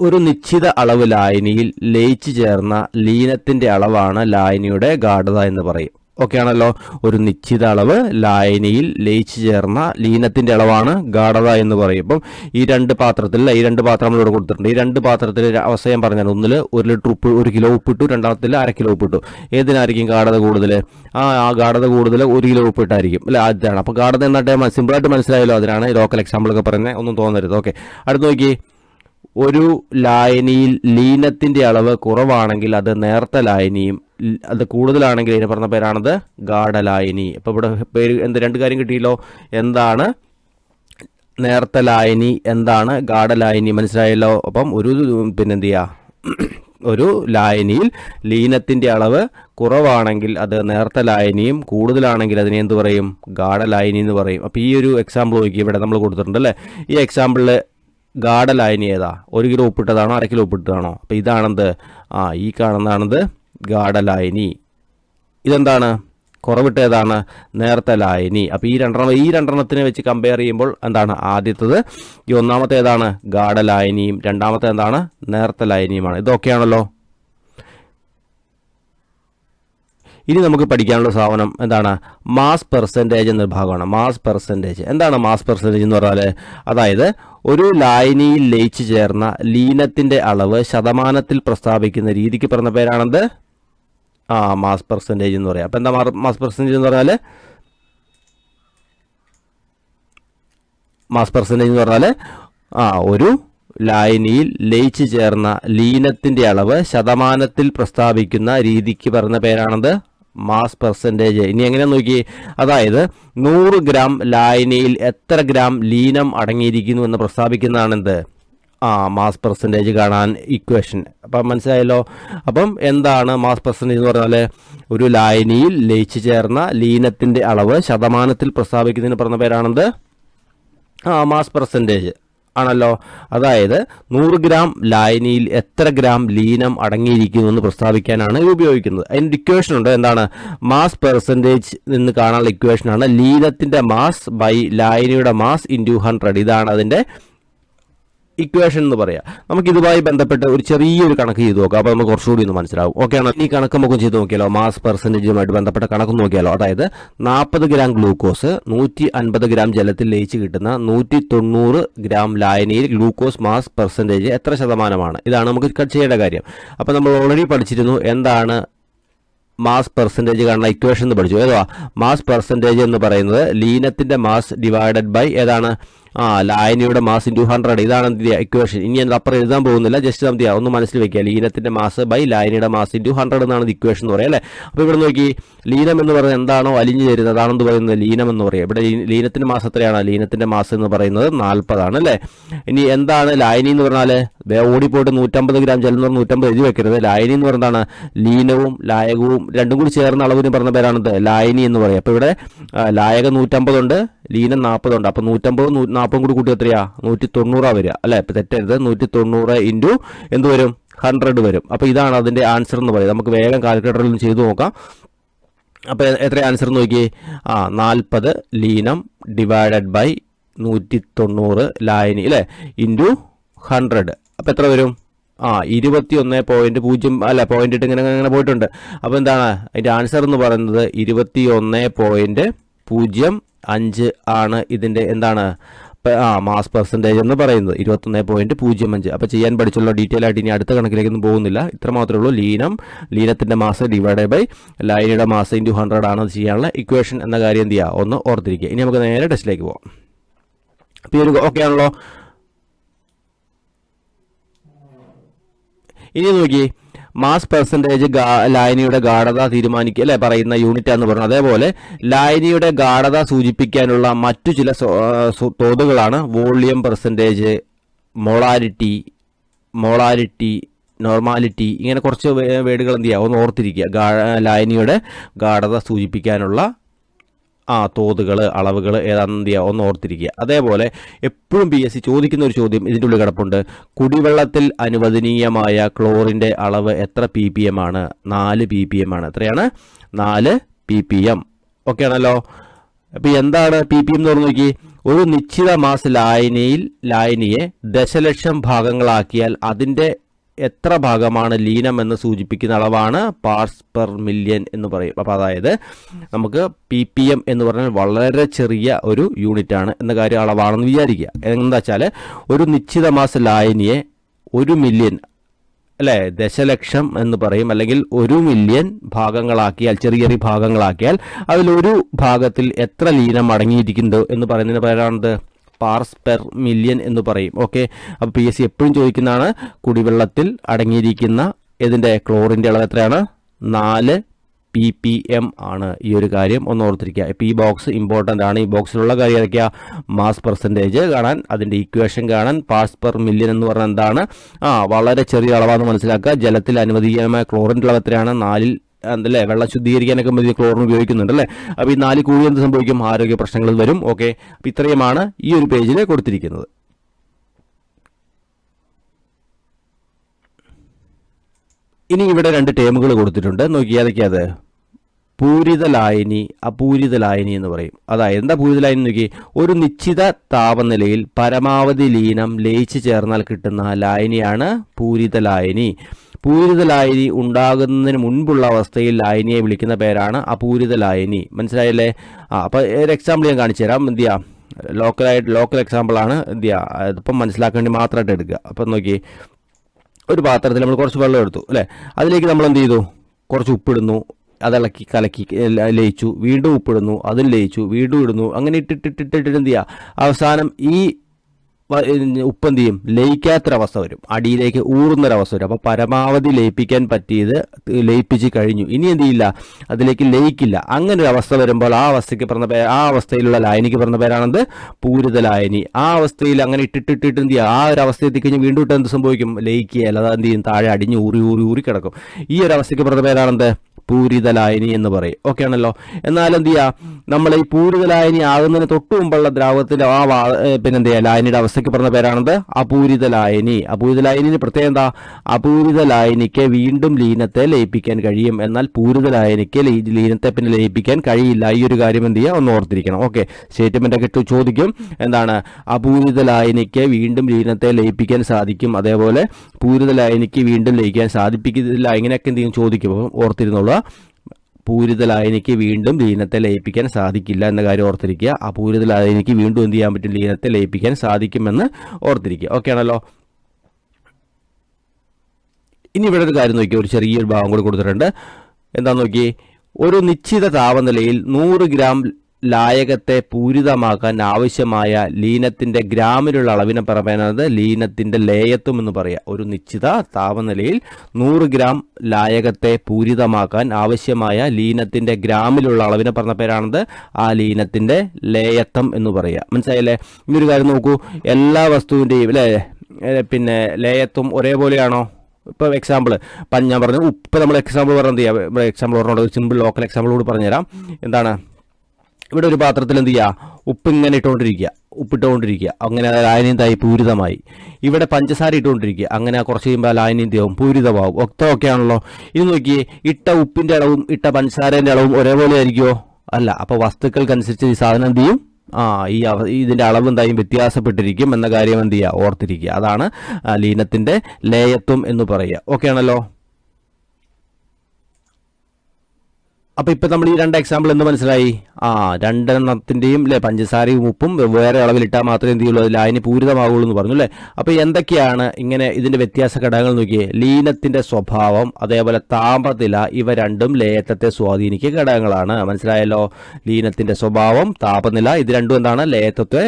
S1: ഒരു നിശ്ചിത അളവ് ലായനിയിൽ ലയിച്ചു ചേർന്ന ലീനത്തിന്റെ അളവാണ് ലായനിയുടെ ഗാഠത എന്ന് പറയും. ഓക്കെ ആണല്ലോ ഒരു നിശ്ചിത അളവ് ലായനിയിൽ ലയിച്ചു ചേർന്ന ലീനത്തിന്റെ അളവാണ് ഗാഠത എന്ന് പറയും ഈ രണ്ട് പാത്രത്തിൽ ഈ രണ്ട് പാത്രം നമ്മളിവിടെ കൊടുത്തിട്ടുണ്ട്. ഈ രണ്ട് പാത്രത്തിൽ അവസ്ഥ ഞാൻ പറഞ്ഞാൽ ഒന്നിൽ ഒരു ലിറ്റർ ഉപ്പ് ഒരു കിലോ ഉപ്പിട്ടു. രണ്ടാമത്തിൽ അര കിലോ ഉപ്പിട്ടു. ഏതിനായിരിക്കും ഗാഠത കൂടുതൽ ആ ആ ഗാഠത കൂടുതൽ ഒരു കിലോ ഉപ്പിട്ടായിരിക്കും അല്ലെ? ആദ്യത്താണ് അപ്പോൾ ഗാഠത എന്നിട്ട്? സിമ്പിളായിട്ട് മനസ്സിലായല്ലോ അതിനാണ് ലോക്കൽ എക്സാമ്പിളൊക്കെ പറയുന്നത്. ഒന്നും തോന്നരുത്. ഓക്കെ. അടുത്ത് നോക്കി ഒരു ലായനിയിൽ ലീനത്തിന്റെ അളവ് കുറവാണെങ്കിൽ അത് നേർത്ത ലായനിയും അത് കൂടുതലാണെങ്കിൽ അതിന് പറഞ്ഞ പേരാണത് ഗാഠലായനി അപ്പോൾ ഇവിടെ പേര് എന്ത് രണ്ട് കാര്യം കിട്ടിയല്ലോ? എന്താണ്? നേർത്ത ലായനി എന്താണ്? ഗാഠലായനി മനസ്സിലായല്ലോ? അപ്പം ഒരു പിന്നെന്ത് ചെയ്യുക ഒരു ലായനിയിൽ ലീനത്തിന്റെ അളവ് കുറവാണെങ്കിൽ അത് നേർത്ത ലായനിയും കൂടുതലാണെങ്കിൽ അതിനെ എന്ത് പറയും? ഗാഠലായനി എന്ന് പറയും. അപ്പോൾ ഈ ഒരു എക്സാമ്പിൾ നോക്കി ഇവിടെ നമ്മൾ കൊടുത്തിട്ടുണ്ട് അല്ലേ? ഈ എക്സാമ്പിളിൽ ഗാഠലായനി ഏതാ? ഒരു കിലോ ഉപ്പിട്ടതാണോ അര കിലോ ഉപ്പിട്ടതാണോ? അപ്പോൾ ഇതാണെന്ത്? ആ ഈ കാണുന്നതാണെന്ത്? ലൈനി ഇതെന്താണ്? കുറവിട്ടേതാണ് നേരത്തെ ലായനി. അപ്പോൾ ഈ രണ്ടെണ്ണം ഈ രണ്ടെണ്ണത്തിനെ വെച്ച് കമ്പയർ ചെയ്യുമ്പോൾ എന്താണ് ആദ്യത്തത്? ഈ ഒന്നാമത്തേതാണ് ഏതാണ്? ഗാഠലായനിയും രണ്ടാമത്തെ എന്താണ്? നേർത്ത ലായനിയുമാണ്. ഇതൊക്കെയാണല്ലോ. ഇനി നമുക്ക് പഠിക്കാനുള്ള സാധനം എന്താണ്? മാസ് പെർസെന്റേജ് എന്നൊരു ഭാഗമാണ്. മാസ് പെർസെന്റേജ് എന്താണ് മാസ് പെർസെന്റേജ് എന്ന് പറഞ്ഞാൽ അതായത് ഒരു ലായനിയിൽ ലയിച്ചു ചേർന്ന ലീനത്തിന്റെ അളവ് ശതമാനത്തിൽ പ്രസ്താവിക്കുന്ന രീതിക്ക് പറഞ്ഞ പേരാണെന്ത്? ആ മാസ് പെർസെന്റേജ് എന്ന് പറയാം. അപ്പം എന്താ മാസ് പെർസെന്റേജ് എന്ന് പറഞ്ഞാൽ മാസ് പെർസെന്റേജ് എന്ന് പറഞ്ഞാൽ ആ ഒരു ലായനിയിൽ ലയിച്ചു ചേർന്ന ലീനത്തിന്റെ അളവ് ശതമാനത്തിൽ പ്രസ്താവിക്കുന്ന രീതിക്ക് പറഞ്ഞ പേരാണത് മാസ് പെർസെന്റേജ് ഇനി എങ്ങനെ നോക്കി അതായത് നൂറ് ഗ്രാം ലായനിയിൽ എത്ര ഗ്രാം ലീനം അടങ്ങിയിരിക്കുന്നു എന്ന് പ്രസ്താവിക്കുന്നതാണെന്ത്? ആ മാസ് പെർസെന്റേജ് കാണാൻ ഇക്വേഷൻ അപ്പം മനസ്സിലായല്ലോ? അപ്പം എന്താണ് മാസ് പെർസെന്റേജ് എന്ന് പറഞ്ഞാൽ ഒരു ലായനിയിൽ ലയിച്ചു ചേർന്ന ലീനത്തിന്റെ അളവ് ശതമാനത്തിൽ പ്രസ്താവിക്കുന്നതിന് പറഞ്ഞ പേരാണെന്ത്? ആ മാസ് പെർസെന്റേജ് ആണല്ലോ. അതായത് നൂറ് ഗ്രാം ലായനിയിൽ എത്ര ഗ്രാം ലീനം അടങ്ങിയിരിക്കുന്നു എന്ന് പ്രസ്താവിക്കാനാണ് ഇത് ഉപയോഗിക്കുന്നത്. അതിന്റെ ഇക്വേഷൻ ഉണ്ട്. എന്താണ്? മാസ് പെർസെന്റേജ് നിന്ന് കാണാനുള്ള ഇക്വേഷനാണ് ലീനത്തിന്റെ മാസ് ബൈ ലായനിയുടെ മാസ് ഇന്റു ഹൺഡ്രഡ് ഇതാണ് അതിന്റെ ഇക്വേഷൻ എന്ന് പറയാം. നമുക്ക് ഇതുമായി ബന്ധപ്പെട്ട് ഒരു ചെറിയൊരു കണക്ക് ചെയ്ത് നോക്കാം. അപ്പോൾ നമുക്ക് കുറച്ചുകൂടി ഒന്ന് മനസ്സിലാവും. ഓക്കെ ആണ്? ഈ കണക്ക് നമുക്ക് ചെയ്ത് നോക്കിയാലോ? മാസ് പെർസെന്റേജുമായിട്ട് ബന്ധപ്പെട്ട കണക്ക് നോക്കിയാലോ? അതായത് നാൽപ്പത് ഗ്രാം ഗ്ലൂക്കോസ് നൂറ്റി അൻപത് ഗ്രാം ജലത്തിൽ ലയിച്ച് കിട്ടുന്ന നൂറ്റി തൊണ്ണൂറ് ഗ്രാം ലായനിയിൽ ഗ്ലൂക്കോസ് മാസ് പെർസെന്റേജ് എത്ര ശതമാനമാണ്? ഇതാണ് നമുക്ക് കട്ട് ചെയ്യേണ്ട കാര്യം. അപ്പോൾ നമ്മൾ ഓൾറെഡി പഠിച്ചിരുന്നു എന്താണ് മാസ് പെർസെന്റേജ് കാണുന്ന ഇക്വേഷൻ എന്ന് പഠിച്ചു. ഏതാ? മാസ് പെർസെന്റേജ് എന്ന് പറയുന്നത് ലീനത്തിന്റെ മാസ് ഡിവൈഡഡ് ബൈ ഏതാണ്? ആ ലായനിയുടെ മാസ് ഇന്റു ഹൺഡ്രഡ്. ഇതാണ് ഇക്വേഷൻ ഇനി എന്താ അപ്പുറം എഴുതാൻ പോകുന്നില്ല. ജസ്റ്റ് എന്ത് ഒന്ന് മനസ്സിൽ വെക്കുക. ലീനത്തിന്റെ മാസ് ബൈ ലായനിയുടെ മാസ് ഇന്റു ഹൺഡ്രഡ് എന്നാണ് ഇക്വേഷൻ എന്ന് പറയുക അല്ലേ? അപ്പോൾ ഇവിടെ നോക്കി ലീനം എന്ന് പറയുന്നത് എന്താണോ അലിഞ്ഞു തരുന്നത് അതാണെന്ന് പറയുന്നത്? ലീനം എന്ന് പറയുക. ഇവിടെ ലീനത്തിന്റെ മാസ് എത്രയാണ്? ലീനത്തിന്റെ മാസ് എന്ന് പറയുന്നത് നാൽപ്പതാണ് അല്ലേ? ഇനി എന്താണ് ലായനി എന്ന് പറഞ്ഞാൽ? ഓടിപ്പോയിട്ട് നൂറ്റമ്പത് ഗ്രാം ജലം എന്ന് പറഞ്ഞാൽ നൂറ്റമ്പത് എഴുതി വെക്കരുത്. ലായനി എന്ന് പറയുന്നതാണ് ലീനവും ലായകവും രണ്ടും കൂടി ചേർന്ന അളവിന് പറഞ്ഞ പേരാണത് ലായനി എന്ന് പറയും അപ്പോൾ ഇവിടെ ലായക നൂറ്റമ്പതുണ്ട് ലീനം നാൽപ്പതുണ്ട് അപ്പോൾ നൂറ്റമ്പത് നാൽപ്പതും കൂടി കൂട്ടി എത്രയാ? നൂറ്റി തൊണ്ണൂറാ വരിക. അല്ലേ? ഇപ്പം തെറ്റരുത്. നൂറ്റി തൊണ്ണൂറ് ഇന്റു എന്ത് വരും? ഹൺഡ്രഡ് വരും. അപ്പോൾ ഇതാണ് അതിന്റെ ആൻസർ എന്ന് പറയുന്നത്. നമുക്ക് വേഗം കാൽക്കുലേറ്ററിൽ ചെയ്തു നോക്കാം. അപ്പോൾ എത്ര ആൻസർ നോക്കിയേ? ആ നാൽപ്പത് ലീനം ഡിവൈഡഡ് ബൈ നൂറ്റി തൊണ്ണൂറ് ലായനി അല്ലേ? Into hundred. അപ്പോൾ എത്ര വരും? ആ ഇരുപത്തി ഒന്ന് പോയിന്റ് പൂജ്യം അല്ല പോയിന്റ് ഇട്ട് ഇങ്ങനെ ഇങ്ങനെ പോയിട്ടുണ്ട്. അപ്പോൾ എന്താണ്? അതിന്റെ ആൻസർ എന്ന് പറയുന്നത് ഇരുപത്തി ഒന്ന് പോയിന്റ് പൂജ്യം അഞ്ച് ആണ് ഇതിന്റെ എന്താണ്? ആ മാസ് പെർസെന്റേജ് എന്ന് പറയുന്നത്. ഇരുപത്തൊന്ന് പോയിന്റ് പൂജ്യം അഞ്ച്. അപ്പോൾ ചെയ്യാൻ പഠിച്ചുള്ള ഡീറ്റെയിൽ ആയിട്ട് ഇനി അടുത്ത കണക്കിലേക്കൊന്നും പോകുന്നില്ല. ഇത്ര മാത്രമേ ഉള്ളൂ. ലീനം ലീനത്തിന്റെ മാസ് ഡിവൈഡ് ബൈ ലൈനിയുടെ മാസ് ഇന്റു ഹൺഡ്രഡ് ആണ് ചെയ്യാനുള്ള ഇക്വേഷൻ എന്ന കാര്യം എന്ത് ചെയ്യുക? ഒന്ന് ഓർത്തിരിക്കുക. ഇനി നമുക്ക് നേരെ ടെസ്റ്റിലേക്ക് പോകാം അപ്പോൾ ഈ ഒരു ഓക്കെ ആണല്ലോ. ഇനി നോക്കി മാസ് പെർസെന്റേജ് ലായനിയുടെ ഗാഠത തീരുമാനിക്കുക അല്ലെ പറയുന്ന യൂണിറ്റ് എന്ന് പറഞ്ഞു. അതേപോലെ ലായനിയുടെ ഗാഠത സൂചിപ്പിക്കാനുള്ള മറ്റു ചില തോതുകളാണ് volume percentage molarity molarity normality ഇങ്ങനെ കുറച്ച് വേടുകൾ എന്ത് ചെയ്യുക? ഒന്ന് ഓർത്തിരിക്കുക. ലായനിയുടെ ഗാഠത സൂചിപ്പിക്കാനുള്ള ആ തോതുകൾ അളവുകൾ ചെയ്യുക ഒന്ന് ഓർത്തിരിക്കുക. അതേപോലെ എപ്പോഴും പി എസ് സി ചോദിക്കുന്ന ഒരു ചോദ്യം ഇതിന്റെ ഉള്ളിൽ കിടപ്പുണ്ട്. കുടിവെള്ളത്തിൽ അനുവദനീയമായ ക്ലോറിന്റെ അളവ് എത്ര പി പി എം ആണ്? നാല് പി പി എം ആണ്. എത്രയാണ്? നാല് പി പി എം ഓക്കെ ആണല്ലോ. അപ്പോൾ എന്താണ് പി പി എം എന്ന് പറഞ്ഞു നോക്കി. ഒരു നിശ്ചിത മാസ് ലായനിയിൽ ലായനിയെ ദശലക്ഷം ഭാഗങ്ങളാക്കിയാൽ അതിന്റെ എത്ര ഭാഗമാണ് ലീനം എന്ന് സൂചിപ്പിക്കുന്ന അളവാണ്? പാർട്സ് പെർ മില്യൺ എന്ന് പറയും. അപ്പോൾ അതായത് നമുക്ക് പി പി എം എന്ന് പറഞ്ഞാൽ വളരെ ചെറിയ ഒരു യൂണിറ്റ് ആണ് എന്ന കാര്യം അളവാണെന്ന് വിചാരിക്കുക. എന്താ വെച്ചാൽ ഒരു നിശ്ചിത മാസ ലായനിയെ ഒരു മില്യൺ അല്ലേ ദശലക്ഷം എന്ന് പറയും. അല്ലെങ്കിൽ ഒരു മില്യൺ ഭാഗങ്ങളാക്കിയാൽ ചെറിയ ചെറിയ ഭാഗങ്ങളാക്കിയാൽ അതിലൊരു ഭാഗത്തിൽ എത്ര ലീനം അടങ്ങിയിരിക്കുന്നു എന്ന് പറയുന്നതിന് പേരാണത്? പാർസ് പെർ മില്യൺ എന്ന് പറയും. ഓക്കെ അപ്പോൾ പി എസ് സി എപ്പോഴും ചോദിക്കുന്നതാണ് കുടിവെള്ളത്തിൽ അടങ്ങിയിരിക്കുന്ന ഇതിന്റെ ക്ലോറിന്റെ അളവ് എത്രയാണ്? നാല് പി പി എം ആണ് ഈ ഒരു കാര്യം. ഒന്ന് ഓർത്തിരിക്കുക. ഇപ്പോൾ ഈ ബോക്സ് ഇമ്പോർട്ടന്റ് ആണ്. ഈ ബോക്സിലുള്ള കാര്യം ഏതൊക്കെയാ? മാസ് പെർസെന്റേജ് കാണാൻ അതിന്റെ ഇക്വേഷൻ കാണാൻ പാർട്സ് പെർ മില്യൺ എന്ന് പറഞ്ഞാൽ എന്താണ്? ആ വളരെ ചെറിയ അളവാണെന്ന് മനസ്സിലാക്കുക. ജലത്തിൽ അനുവദീയമായ ക്ലോറിന്റെ അളവ് എത്രയാണ്? നാലിൽ അല്ലേ വെള്ളം ശുദ്ധീകരിക്കാനൊക്കെ മതി ക്ലോറിൻ ഉപയോഗിക്കുന്നുണ്ട് അല്ലേ? അപ്പോൾ ഈ നാല് കൂടി എന്ത് സംഭവിക്കും? ആരോഗ്യ പ്രശ്നങ്ങൾ വരും. ഓക്കെ? അപ്പോൾ ഇത്രയുമാണ് ഈ ഒരു പേജിൽ കൊടുത്തിരിക്കുന്നത്. ഇനി ഇവിടെ രണ്ട് ടേമുകൾ കൊടുത്തിട്ടുണ്ട്. നോക്കി ഏതൊക്കെയാത് അപൂരിത ലായനി എന്ന് പറയും. അതായത് എന്താ പൂരിത ലായനി നോക്കി ഒരു നിശ്ചിത താപനിലയിൽ പരമാവധി ലീനം ലയിച്ചു ചേർന്നാൽ കിട്ടുന്ന ലായനിയാണ് പൂരിത ലായനി പൂരിത ലായനി ഉണ്ടാകുന്നതിന് മുൻപുള്ള അവസ്ഥയിൽ ലായനിയെ വിളിക്കുന്ന പേരാണ് അപൂരിത ലായനി മനസ്സിലായല്ലേ? ആ അപ്പോൾ ഒരു എക്സാമ്പിൾ ഞാൻ കാണിച്ചു തരാം. എന്ത് ചെയ്യാം? ലോക്കലായിട്ട് ലോക്കൽ എക്സാമ്പിളാണ് എന്ത് ചെയ്യുക അതിപ്പം മനസ്സിലാക്കാൻ വേണ്ടി മാത്രമായിട്ട് എടുക്കുക. അപ്പം നോക്കി ഒരു പാത്രത്തിൽ നമ്മൾ കുറച്ച് വെള്ളം എടുത്തു അല്ലേ? അതിലേക്ക് നമ്മൾ എന്ത് ചെയ്തു? കുറച്ച് ഉപ്പിടുന്നു. അതിളക്കി കലക്കി ലയിച്ചു. വീണ്ടും ഉപ്പിടുന്നു. അതും ലയിച്ചു. വീണ്ടും ഇടുന്നു. അങ്ങനെ ഇട്ടിട്ടിട്ടിട്ടിട്ട് എന്ത് ചെയ്യുക അവസാനം ഈ ഉപ്പ് എന്ത് ചെയ്യും? ലയിക്കാത്തൊരവസ്ഥ വരും. അടിയിലേക്ക് ഊറുന്നൊരവസ്ഥ വരും. അപ്പോൾ പരമാവധി ലയിപ്പിക്കാൻ പറ്റിയത് ലയിപ്പിച്ച് കഴിഞ്ഞു. ഇനി എന്ത് ചെയ്യില്ല? അതിലേക്ക് ലയിക്കില്ല. അങ്ങനെ ഒരു അവസ്ഥ വരുമ്പോൾ ആ അവസ്ഥയ്ക്ക് പറഞ്ഞ പേര് ആ അവസ്ഥയിലുള്ള ലായനിക്ക് പറഞ്ഞ പേരാണെന്ത്? പൂരിത ലായനി. ആ അവസ്ഥയിൽ അങ്ങനെ ഇട്ടിട്ടിട്ടിട്ട് എന്ത് ചെയ്യുക ആ ഒരു അവസ്ഥ എത്തിക്കഴിഞ്ഞ് വീണ്ടും ഇട്ട് എന്ത് സംഭവിക്കും? ലയിക്കുക അല്ലാതെ എന്ത് ചെയ്യും? താഴെ അടിഞ്ഞ് ഊറി ഊറി ഊറി കിടക്കും. ഈ ഒരു അവസ്ഥയ്ക്ക് പറഞ്ഞ പേരാണെന്ത് പൂരിതലായനി എന്ന് പറയും. ഓക്കെ ആണല്ലോ? എന്നാൽ എന്ത് ചെയ്യുക നമ്മൾ ഈ പൂരിതലായനി ആകുന്നതിന് തൊട്ട് മുമ്പുള്ള ദ്രാവകത്തിന്റെ ആ വാ ഏ, പിന്നെ എന്ത് ചെയ്യുക ലായനിയുടെ അവസ്ഥയ്ക്ക് പറഞ്ഞ പേരാണത് അപൂരിതലായനി. അപൂരിതലായനിന് പ്രത്യേകം എന്താ? അപൂരിതലായനിക്ക് വീണ്ടും ലീനത്തെ ലയിപ്പിക്കാൻ കഴിയും. എന്നാൽ പൂരിതലായനിക്ക് ലീനത്തെ പിന്നെ ലയിപ്പിക്കാൻ കഴിയില്ല. ഈ ഒരു കാര്യം എന്ത് ചെയ്യുക? ഒന്ന് ഓർത്തിരിക്കണം. ഓക്കെ. സ്റ്റേറ്റ്മെന്റ് ഒക്കെ ചോദിക്കും. എന്താണ്? അപൂരിതലായനിക്ക് വീണ്ടും ലീനത്തെ ലയിപ്പിക്കാൻ സാധിക്കും. അതേപോലെ പൂരിതലായനിക്ക് വീണ്ടും ലയിക്കാൻ സാധിപ്പിക്കുന്നില്ല ഇങ്ങനെയൊക്കെ എന്തെങ്കിലും ചോദിക്കും അപ്പം ഓർത്തിരുന്നുള്ള പൂരിതലായനിക്ക് വീണ്ടും ലീനത്തെ ലയിപ്പിക്കാൻ സാധിക്കില്ല എന്ന കാര്യം ഓർത്തിരിക്കുക. ആ അപൂരിതലായനിക്ക് വീണ്ടും എന്ത് ചെയ്യാൻ പറ്റും? ലീനത്തെ ലയിപ്പിക്കാൻ സാധിക്കുമെന്ന് ഓർത്തിരിക്കുക. ഓക്കെ ആണല്ലോ? ഇനി ഇവിടെ ഒരു കാര്യം നോക്കി ഒരു ചെറിയൊരു ഭാഗം കൂടി കൊടുത്തിട്ടുണ്ട്. എന്താ നോക്കി ഒരു നിശ്ചിത താപനിലയിൽ നൂറ് ഗ്രാം ലായകത്തെ പൂരിതമാക്കാൻ ആവശ്യമായ ലീനത്തിന്റെ ഗ്രാമിലുള്ള അളവിനെ പറയുന്നത് ലീനത്തിന്റെ ലേയത്വം എന്ന് പറയാം. ഒരു നിശ്ചിത താപനിലയിൽ നൂറ് ഗ്രാം ലായകത്തെ പൂരിതമാക്കാൻ ആവശ്യമായ ലീനത്തിന്റെ ഗ്രാമിലുള്ള അളവിനെ പറഞ്ഞ പേരാണത് ആ ലീനത്തിന്റെ ലേയത്വം എന്ന് പറയാം. മനസ്സിലായില്ലേ? ഈ ഒരു കാര്യം നോക്കൂ. എല്ലാ വസ്തുവിന്റെയും അല്ലേ പിന്നെ ലേയത്വം ഒരേപോലെയാണോ? ഇപ്പോൾ എക്സാമ്പിൾ ഇപ്പം ഞാൻ പറഞ്ഞു ഉപ്പ് നമ്മൾ എക്സാമ്പിൾ പറഞ്ഞത് എക്സാമ്പിൾ പറഞ്ഞോട് സിമ്പിൾ ലോക്കൽ എക്സാമ്പിൾ കൂടി പറഞ്ഞുതരാം. എന്താണ്? ഇവിടെ ഒരു പാത്രത്തിൽ എന്ത് ചെയ്യുക ഉപ്പ് ഇങ്ങനെ ഇട്ടുകൊണ്ടിരിക്കുക. ഉപ്പിട്ടുകൊണ്ടിരിക്കുക. അങ്ങനെ ആ തായി പൂരിതമായി. ഇവിടെ പഞ്ചസാര ഇട്ടുകൊണ്ടിരിക്കുക. അങ്ങനെ കുറച്ച് കഴിയുമ്പോൾ ആ ലായനി എന്ത് പൂരിതമാവും. ഒക്കെ ഒക്കെ ആണല്ലോ. ഇനി നോക്കിയേ ഇട്ട ഉപ്പിന്റെ അളവും ഇട്ട പഞ്ചസാരേന്റെ അളവും ഒരേപോലെ ആയിരിക്കുമോ അല്ല. അപ്പോൾ വസ്തുക്കൾക്കനുസരിച്ച് ഈ സാധനം എന്ത് ചെയ്യും? ആ ഈ ഇതിന്റെ അളവ് എന്തായും വ്യത്യാസപ്പെട്ടിരിക്കും എന്ന കാര്യം എന്ത് ചെയ്യുക? ഓർത്തിരിക്കുക. അതാണ് ലീനത്തിന്റെ ലേയത്വം എന്ന് പറയുക. ഓക്കെ ആണല്ലോ? അപ്പൊ ഇപ്പൊ നമ്മൾ ഈ രണ്ട് എക്സാമ്പിൾ എന്ന് മനസ്സിലായി? ആ രണ്ടെണ്ണത്തിന്റെയും അല്ലെ പഞ്ചസാരയും ഉപ്പും വേറെ അളവിലിട്ടാൽ മാത്രമേ എന്ത് ചെയ്യുള്ളൂ? അത് ലായനി പൂരിതമാകുള്ളൂ എന്ന് പറഞ്ഞു അല്ലേ അപ്പൊ എന്തൊക്കെയാണ് ഇങ്ങനെ ഇതിന്റെ വ്യത്യാസ ഘടകങ്ങൾ നോക്കിയേ? ലീനത്തിന്റെ സ്വഭാവം അതേപോലെ താപനില ഇവ രണ്ടും ലേയത്വത്തെ സ്വാധീനിക്കുക ഘടകങ്ങളാണ്. മനസ്സിലായല്ലോ? ലീനത്തിന്റെ സ്വഭാവം താപനില ഇത് രണ്ടും എന്താണ്? ലേയത്വത്തെ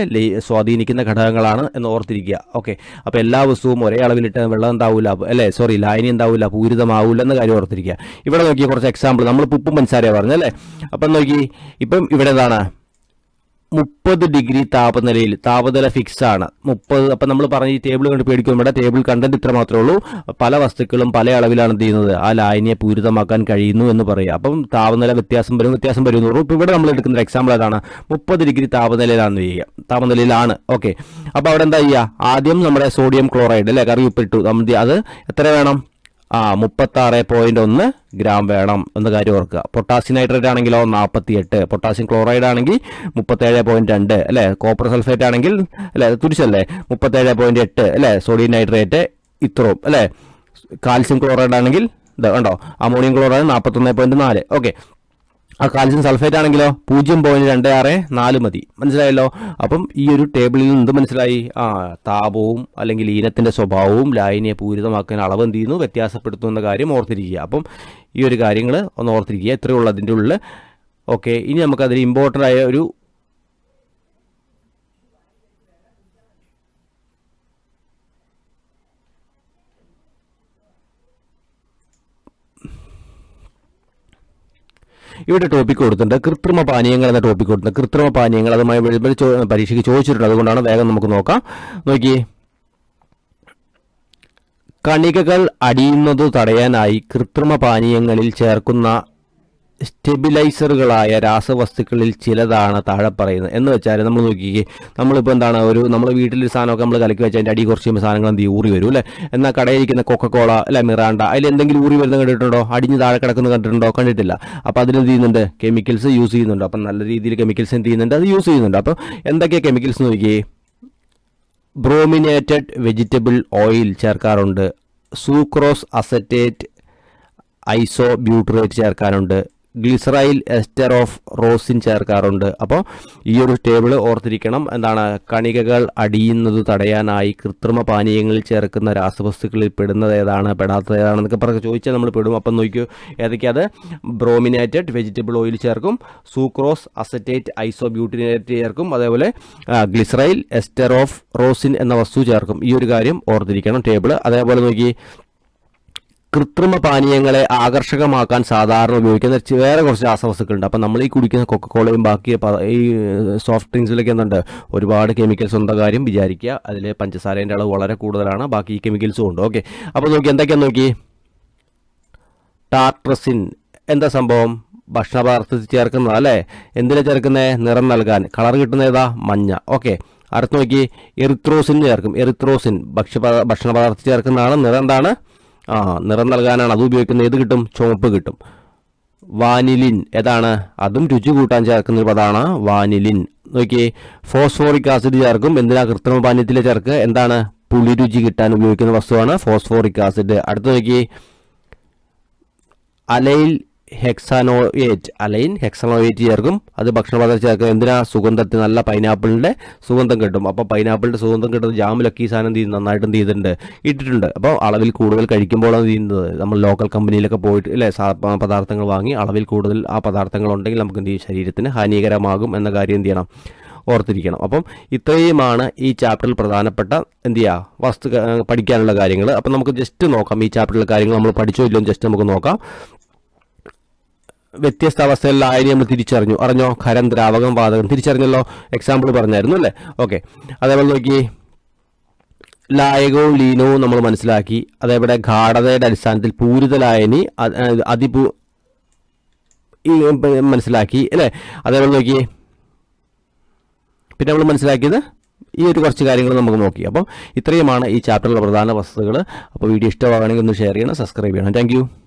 S1: സ്വാധീനിക്കുന്ന ഘടകങ്ങളാണ് എന്ന് ഓർത്തിരിക്കുക. ഓക്കെ. അപ്പൊ എല്ലാ വസ്തുവും ഒരേ അളവിലിട്ട് വെള്ളം എന്താവില്ല അല്ലേ? സോറി ലായനി എന്താവില്ല പൂരിതമാവില്ല എന്ന കാര്യം ഓർത്തിരിക്കുക. ഇവിടെ നോക്കിയ കുറച്ച് എക്സാമ്പിൾ നമ്മൾ ഉപ്പും പഞ്ചസാരയാണ് പറഞ്ഞല്ലേ? അപ്പം നോക്കി ഇപ്പം ഇവിടെ എന്താണ്? മുപ്പത് ഡിഗ്രി താപനിലയിൽ താപനില ഫിക്സ് ആണ്. മുപ്പത് അപ്പം നമ്മൾ പറഞ്ഞ ഈ ടേബിൾ കണ്ട് പേടിക്കും ഇവിടെ ടേബിൾ കണ്ടന്റ് ഇത്ര മാത്രമേ ഉള്ളൂ. പല വസ്തുക്കളും പല അളവിലാണ് എന്ത് ചെയ്യുന്നത്? ആ ലായനിയെ പൂരിതമാക്കാൻ കഴിയുന്നു എന്ന് പറയുക. അപ്പം താപനില വ്യത്യാസം വരും വ്യത്യാസം വരും എന്ന് പറയും ഇപ്പം ഇവിടെ നമ്മൾ എടുക്കുന്ന എക്സാമ്പിൾ ഏതാണ് മുപ്പത് ഡിഗ്രി താപനിലയിലാണ് ചെയ്യുക. താപനിലയിലാണ്. ഓക്കെ അപ്പോൾ അവിടെ എന്താ ചെയ്യുക? ആദ്യം നമ്മുടെ സോഡിയം ക്ലോറൈഡ് അല്ലേ കറി ഉപ്പിട്ടു നമ്മൾ അത് എത്ര വേണം? ആ മുപ്പത്താറ് പോയിന്റ് ഒന്ന് ഗ്രാം വേണം എന്ന കാര്യം ഓർക്കുക. പൊട്ടാസ്യം നൈട്രേറ്റ് ആണെങ്കിലോ നാൽപ്പത്തി എട്ട് പൊട്ടാസ്യം ക്ലോറൈഡ് ആണെങ്കിൽ മുപ്പത്തേഴ് പോയിന്റ് രണ്ട് അല്ലേ? കോപ്പർ സൾഫേറ്റ് ആണെങ്കിൽ അല്ലേ തുരിച്ചല്ലേ മുപ്പത്തേഴ് പോയിന്റ് എട്ട് അല്ലേ? സോഡിയം നൈട്രേറ്റ് ഇത്രയും അല്ലേ? കാൽസ്യം ക്ലോറൈഡ് ആണെങ്കിൽ കണ്ടോ? അമോണിയം ക്ലോറൈഡ് നാൽപ്പത്തൊന്ന് പോയിന്റ് നാല്. ഓക്കെ. ആ കാൽസ്യം സൾഫേറ്റ് ആണെങ്കിലോ? പൂജ്യം പോയിന്റ് രണ്ട് ആറ് നാല് മതി. മനസ്സിലായല്ലോ? അപ്പം ഈ ഒരു ടേബിളിൽ നിന്ന് മനസ്സിലായി? ആ താപവും അല്ലെങ്കിൽ ഈനത്തിന്റെ സ്വഭാവവും ലായനിയെ പൂരിതമാക്കാൻ അളവ് എന്ത് ചെയ്യുന്നു? വ്യത്യാസപ്പെടുത്തുന്ന കാര്യം ഓർത്തിരിക്കുക. അപ്പം ഈ ഒരു കാര്യങ്ങൾ ഒന്ന് ഓർത്തിരിക്കുക. ഇത്രയേ ഉള്ളൂ അതിന്റെ ഉള്ളിൽ ഓക്കെ ഇനി നമുക്കതിൽ ഇമ്പോർട്ടന്റ് ആയ ഒരു ഇവിടെ ടോപ്പിക് കൊടുത്തിട്ടുണ്ട്. കൃത്രിമ പാനീയങ്ങൾ എന്ന ടോപ്പിക് കൊടുത്തിട്ടുണ്ട്. കൃത്രിമ പാനീയങ്ങൾ അതുമായി പരീക്ഷയ്ക്ക് ചോദിച്ചിട്ടുണ്ട്. അതുകൊണ്ടാണ് വേഗം നമുക്ക് നോക്കാം. നോക്കി കണികകൾ അടിയുന്നത് തടയാനായി കൃത്രിമ പാനീയങ്ങളിൽ ചേർക്കുന്ന സ്റ്റെബിലൈസറുകളായ രാസവസ്തുക്കളിൽ ചിലതാണ് താഴെ പറയുന്നത്. എന്ന് വെച്ചാൽ നമ്മൾ നോക്കിക്കേ നമ്മളിപ്പോൾ എന്താണ് ഒരു നമ്മൾ വീട്ടിൽ സാധനമൊക്കെ നമ്മൾ കലക്കി വെച്ചാൽ അതിന്റെ അടി കുറച്ച് സാധനങ്ങൾ എന്ത്? ഊറി വരും അല്ലേ? എന്നാൽ കടയിലിരിക്കുന്ന കൊക്കക്കോള അല്ലെ മിറാണ്ട അതിൽ എന്തെങ്കിലും ഊറി വരുന്നത് കണ്ടിട്ടുണ്ടോ? അടിഞ്ഞ് താഴെ കിടക്കുന്നത് കണ്ടിട്ടുണ്ടോ? കണ്ടിട്ടില്ല. അപ്പോൾ അതിനെന്ത് ചെയ്യുന്നുണ്ട്? കെമിക്കൽസ് യൂസ് ചെയ്യുന്നുണ്ട്. അപ്പം നല്ല രീതിയിൽ കെമിക്കൽസ് എന്ത് ചെയ്യുന്നുണ്ട്? അത് യൂസ് ചെയ്യുന്നുണ്ട്. അപ്പോൾ എന്തൊക്കെയാണ് കെമിക്കൽസ് നോക്കിയേ ബ്രോമിനേറ്റഡ് വെജിറ്റബിൾ ഓയിൽ ചേർക്കാറുണ്ട്. സൂക്രോസ് അസറ്റേറ്റ് ഐസോ ബ്യൂട്രേറ്റ് ചേർക്കാനുണ്ട് ഗ്ലിസറൈൽ എസ്റ്റർ ഓഫ് റോസിൻ ചേർക്കാറുണ്ട്. അപ്പോൾ ഈ ഒരു ടേബിൾ ഓർത്തിരിക്കണം. എന്താണ്? കണികകൾ അടിയുന്നത് തടയാനായി കൃത്രിമ പാനീയങ്ങളിൽ ചേർക്കുന്ന രാസവസ്തുക്കളിൽ പെടുന്നത് ഏതാണ്? പെടാത്തത് ഏതാണെന്നൊക്കെ പറഞ്ഞ് ചോദിച്ചാൽ നമ്മൾ പെടും. അപ്പം നോക്കിയോ ഏതൊക്കെയാ അത്? ബ്രോമിനേറ്റഡ് വെജിറ്റബിൾ ഓയിൽ ചേർക്കും. സൂക്രോസ് അസറ്റേറ്റ് ഐസോ ബ്യൂട്ടിനേറ്റ് ചേർക്കും. അതേപോലെ ഗ്ലിസറൈൽ എസ്റ്റർ ഓഫ് റോസിൻ എന്ന വസ്തു ചേർക്കും. ഈ ഒരു കാര്യം ഓർത്തിരിക്കണം ടേബിൾ. അതേപോലെ നോക്കി കൃത്രിമ പാനീയങ്ങളെ ആകർഷകമാക്കാൻ സാധാരണ ഉപയോഗിക്കുന്ന വേറെ കുറച്ച് രാസവസ്തുക്കളുണ്ട്. അപ്പം നമ്മൾ ഈ കുടിക്കുന്ന കൊക്കക്കോളയും ബാക്കി ഈ സോഫ്റ്റ് ഡ്രിങ്ക്സിലൊക്കെ എന്തുണ്ട്? ഒരുപാട് കെമിക്കൽസ് ഉണ്ട കാര്യം വിചാരിക്കുക. അതിൽ പഞ്ചസാരേന്റെ അളവ് വളരെ കൂടുതലാണ്. ബാക്കി ഈ കെമിക്കൽസും ഉണ്ട്. ഓക്കെ അപ്പോൾ നോക്കി എന്തൊക്കെയാണ് നോക്കി? ടാട്രസിൻ എന്താ സംഭവം? ഭക്ഷണ പദാർത്ഥത്തിൽ ചേർക്കുന്നത് അല്ലേ? എന്തിനാ ചേർക്കുന്നത് നിറം നൽകാൻ. കളർ കിട്ടുന്ന ഏതാ? മഞ്ഞ. ഓക്കെ അടുത്ത് നോക്കി എറിത്രോസിൻ ചേർക്കും. എറിത്രോസിൻ ഭക്ഷ്യ ഭക്ഷണ പദാർത്ഥത്തിൽ ചേർക്കുന്നതാണ്. നിറം എന്താണ്? ആ നിറം നൽകാനാണ് അത് ഉപയോഗിക്കുന്നത്. ഏത് കിട്ടും? ചുവപ്പ് കിട്ടും. വാനിലിൻ ഏതാണ്? അതും രുചി കൂട്ടാൻ ചേർക്കുന്ന ഒരു പദമാണ് വാനിലിൻ. നോക്കിയേ ഫോസ്ഫോറിക് ആസിഡ് ചേർക്കും. എന്തിനാ കൃത്രിമ പാനീയത്തിലെ ചേർക്ക്? എന്താണ്? പുളി രുചി കിട്ടാൻ ഉപയോഗിക്കുന്ന വസ്തുവാണ് ഫോസ്ഫോറിക് ആസിഡ്. അടുത്ത നോക്കിയേ അലൈൽ ഹെക്സാനോയേറ്റ് അലൈൻ ഹെക്സാനോയേറ്റ് ചേർക്കും. അത് ഭക്ഷണപദാർത്ഥം ചേർക്കും. എന്തിനാ? സുഗന്ധത്തിന് നല്ല പൈനാപ്പിളിന്റെ സുഗന്ധം കിട്ടും. അപ്പോൾ പൈനാപ്പിളിന്റെ സുഗന്ധം കിട്ടുന്ന ജാമിലൊക്കെ ഈ സാധനം ചെയ്യും നന്നായിട്ട് എന്ത് ചെയ്തിട്ടുണ്ട്? ഇട്ടിട്ടുണ്ട്. അപ്പോൾ അളവിൽ കൂടുതൽ കഴിക്കുമ്പോഴാണ് ചെയ്യുന്നത്. നമ്മൾ ലോക്കൽ കമ്പനിയിലൊക്കെ പോയിട്ട് അല്ലേ പദാർത്ഥങ്ങൾ വാങ്ങി അളവിൽ കൂടുതൽ ആ പദാർത്ഥങ്ങൾ ഉണ്ടെങ്കിൽ നമുക്ക് എന്ത് ചെയ്യും? ശരീരത്തിന് ഹാനികരമാകും എന്ന കാര്യം എന്ത് ചെയ്യണം? ഓർത്തിരിക്കണം. അപ്പം ഇത്രയുമാണ് ഈ ചാപ്റ്ററിൽ പ്രധാനപ്പെട്ട എന്ത് ചെയ്യുക വസ്തു പഠിക്കാനുള്ള കാര്യങ്ങൾ. അപ്പം നമുക്ക് ജസ്റ്റ് നോക്കാം. ഈ ചാപ്റ്ററിലെ കാര്യങ്ങൾ നമ്മൾ പഠിച്ചോ ഇല്ലയോ ജസ്റ്റ് നമുക്ക് നോക്കാം. വ്യത്യസ്ത അവസ്ഥകളിൽ നമ്മൾ തിരിച്ചറിഞ്ഞു. അറിഞ്ഞോ? ഖരം ദ്രാവകം വാതകം തിരിച്ചറിഞ്ഞല്ലോ. എക്സാമ്പിൾ പറഞ്ഞായിരുന്നു അല്ലേ? ഓക്കെ അതേപോലെ നോക്കി. ലായകവും ലീനവും നമ്മൾ മനസ്സിലാക്കി. അതേപോലെ ഗാഠതയുടെ അടിസ്ഥാനത്തിൽ പൂരിത ലായനി അ- അഹ് അതിപൂ മനസ്സിലാക്കി അല്ലേ? അതേപോലെ നോക്കി. പിന്നെ നമ്മൾ മനസ്സിലാക്കിയത് ഈ ഒരു കുറച്ച് കാര്യങ്ങൾ നമുക്ക് നോക്കി. അപ്പം ഇത്രയുമാണ് ഈ ചാപ്റ്ററിലെ പ്രധാന വസ്തുക്കൾ അപ്പോൾ വീഡിയോ ഇഷ്ടമാകണമെങ്കിൽ ഒന്ന് ഷെയർ ചെയ്യണം സബ്സ്ക്രൈബ് ചെയ്യണം. താങ്ക്